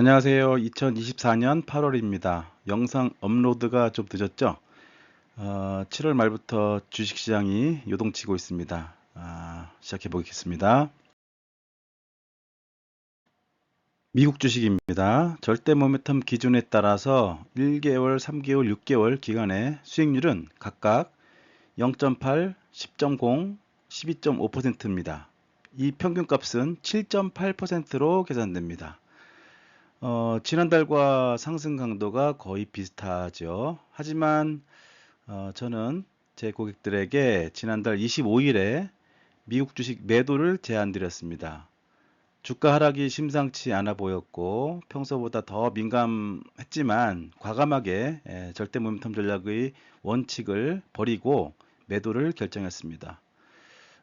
안녕하세요. 2024년 8월입니다. 영상 업로드가 좀 늦었죠? 어, 7월 말부터 주식시장이 요동치고 있습니다. 아, 시작해 보겠습니다. 미국 주식입니다. 절대 모멘텀 기준에 따라서 1개월, 3개월, 6개월 기간의 수익률은 각각 0.8, 10.0, 12.5%입니다. 이 평균값은 7.8%로 계산됩니다. 어, 지난달과 상승 강도가 거의 비슷하죠. 하지만 어, 저는 제 고객들에게 지난달 25일에 미국 주식 매도를 제안 드렸습니다. 주가 하락이 심상치 않아 보였고 평소보다 더 민감했지만 과감하게 예, 절대 모멘텀 전략의 원칙을 버리고 매도를 결정했습니다.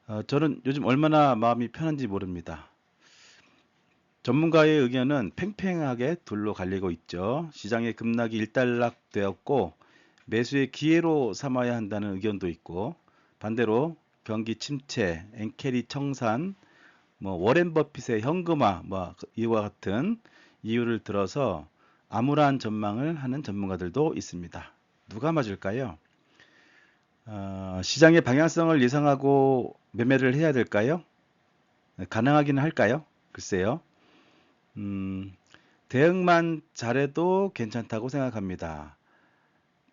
어, 저는 요즘 얼마나 마음이 편한지 모릅니다. 전문가의 의견은 팽팽하게 둘로 갈리고 있죠. 시장의 급락이 일단락되었고 매수의 기회로 삼아야 한다는 의견도 있고 반대로 경기 침체, 엔캐리 청산, 뭐 워렌 버핏의 현금화 뭐 이와 같은 이유를 들어서 암울한 전망을 하는 전문가들도 있습니다. 누가 맞을까요? 어, 시장의 방향성을 예상하고 매매를 해야 될까요? 가능하기는 할까요? 글쎄요. 음, 대응만 잘해도 괜찮다고 생각합니다.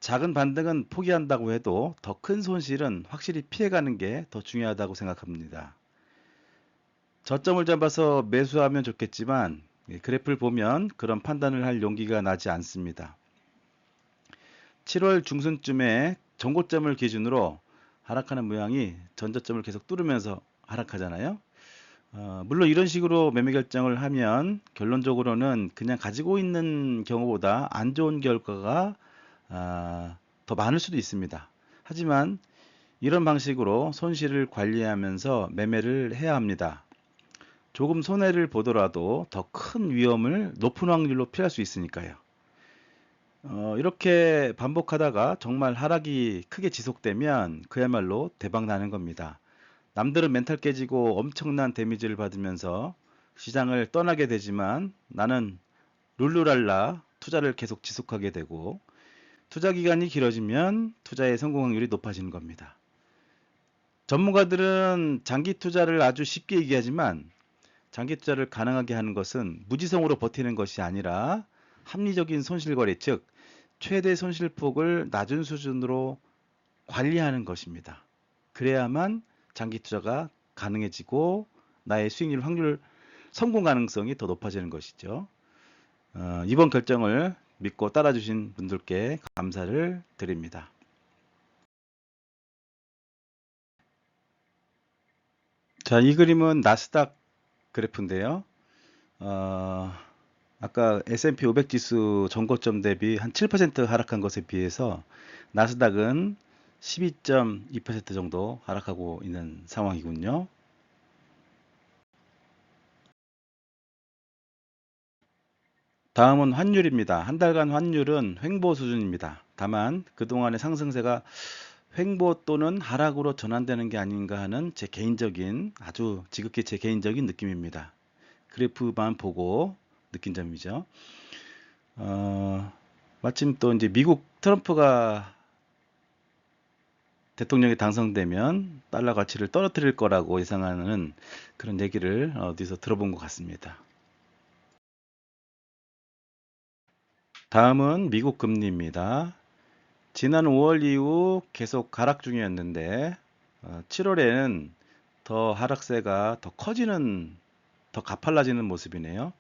작은 반등은 포기한다고 해도 더 큰 손실은 확실히 피해가는 게 더 중요하다고 생각합니다. 저점을 잡아서 매수하면 좋겠지만 예, 그래프를 보면 그런 판단을 할 용기가 나지 않습니다. 7월 중순쯤에 전고점을 기준으로 하락하는 모양이 전저점을 계속 뚫으면서 하락하잖아요. 어, 물론 이런 식으로 매매 결정을 하면 결론적으로는 그냥 가지고 있는 경우보다 안 좋은 결과가 아, 더 많을 수도 있습니다. 하지만 이런 방식으로 손실을 관리하면서 매매를 해야 합니다. 조금 손해를 보더라도 더 큰 위험을 높은 확률로 피할 수 있으니까요. 어, 이렇게 반복하다가 정말 하락이 크게 지속되면 그야말로 대박 나는 겁니다. 남들은 멘탈 깨지고 엄청난 데미지를 받으면서 시장을 떠나게 되지만 나는 룰루랄라 투자를 계속 지속하게 되고 투자 기간이 길어지면 투자의 성공 확률이 높아지는 겁니다. 전문가들은 장기 투자를 아주 쉽게 얘기하지만 장기 투자를 가능하게 하는 것은 무지성으로 버티는 것이 아니라 합리적인 손실거래 즉 최대 손실폭을 낮은 수준으로 관리하는 것입니다. 그래야만 장기 투자가 가능해지고 나의 수익률 확률 성공 가능성이 더 높아지는 것이죠. 어, 이번 결정을 믿고 따라주신 분들께 감사를 드립니다. 자, 이 그림은 나스닥 그래프인데요. 어, 아까 S&P 500 지수 전고점 대비 한 7% 하락한 것에 비해서 나스닥은 12.2% 정도 하락하고 있는 상황이군요. 다음은 환율입니다. 한 달간 환율은 횡보 수준입니다. 다만 그동안의 상승세가 횡보 또는 하락으로 전환되는 게 아닌가 하는 제 개인적인 아주 지극히 제 개인적인 느낌입니다. 그래프만 보고 느낀 점이죠. 어, 마침 또 이제 미국 트럼프가 대통령이 당선되면 달러 가치를 떨어뜨릴 거라고 예상하는 그런 얘기를 어디서 들어본 것 같습니다. 다음은 미국 금리입니다. 지난 5월 이후 계속 하락 중이었는데 7월에는 어, 더 하락세가 더 커지는 더 가팔라지는 모습이네요.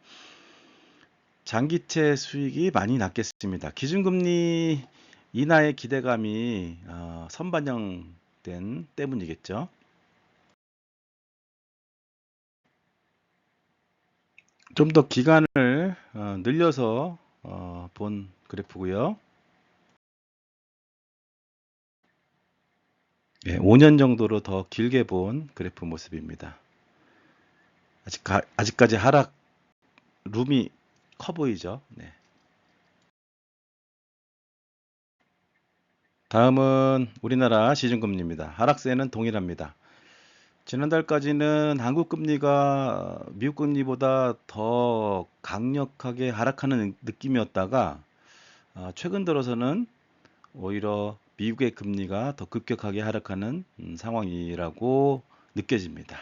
장기채 수익이 많이 낮겠습니다. 기준금리 인하의 기대감이 어, 선반영된 때문이겠죠. 좀 더 기간을 어, 늘려서 어, 본 그래프고요. 예, 5년 정도로 더 길게 본 그래프 모습입니다. 아직 아직까지 하락 룸이 커 보이죠. 네. 다음은 우리나라 시중금리입니다. 하락세는 동일합니다. 지난달까지는 한국 금리가 미국 금리보다 더 강력하게 하락하는 느낌이었다가 아, 최근 들어서는 오히려 미국의 금리가 더 급격하게 하락하는 음, 상황이라고 느껴집니다.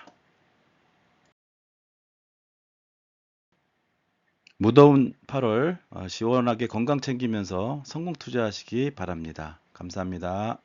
무더운 8월 어, 시원하게 건강 챙기면서 성공 투자하시기 바랍니다. 감사합니다.